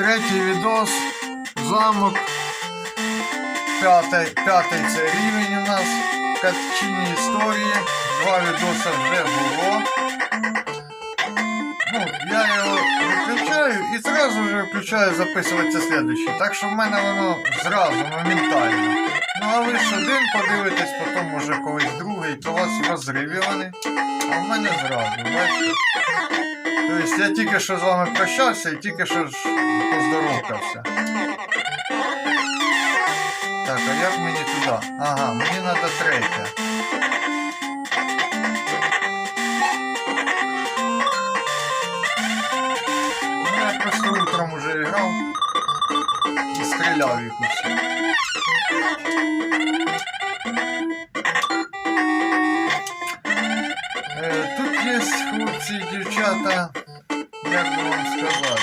Третій відос. Замок. П'ятий, п'ятий це рівень у нас. Катчині історії. Два відоси вже було. Ну, я його виключаю і зразу вже включаю записуватися слідуючий. Так що в мене воно зразу, моментально. Ну а ви ж один подивитесь, потім може колись другий, то вас розривіли, розриві. А в мене зразу, бачите? Тобто я тільки що з вами прощався і тільки що ж поздоровкався. Так, а як мені туди? Ага, мені треба третє. І стріляв усі. Е, Тут є хлопці і дівчата, як би вам сказати.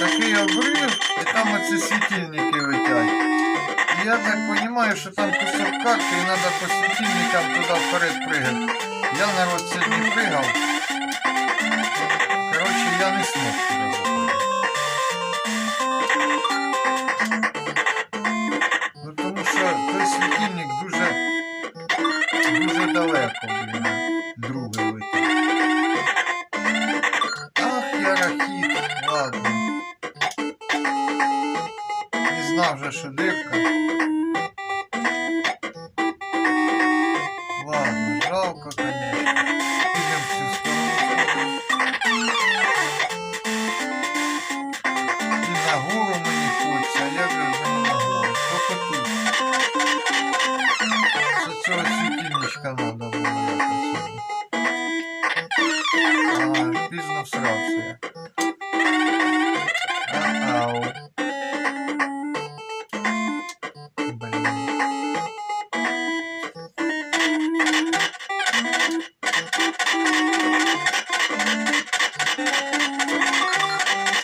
Такий обрив, і там оці світильники летять. Я так розумію, що там кусок карти і треба по світильникам туди вперед пригати. Я народ сьогодні пригав. Коротше, я не смог туди дуже далеко, блін, другий летить. Ах, я рахіт, ладно. Не знав же, що дивка. Ладно, жалко, конечно. Пізно всрався. Ау. Блін.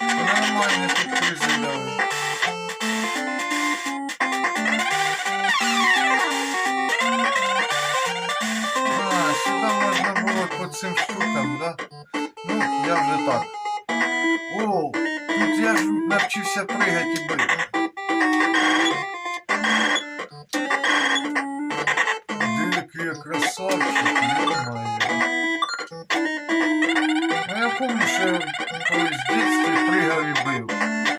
Нормально тут призидали. А, сюда можна було по цим штукам, да? Ну, я вже так. О, тут я ж навчився пригати і брити. Дивик я красавчик, немає. А я помню, що я колись в дитинстві пригав і бив.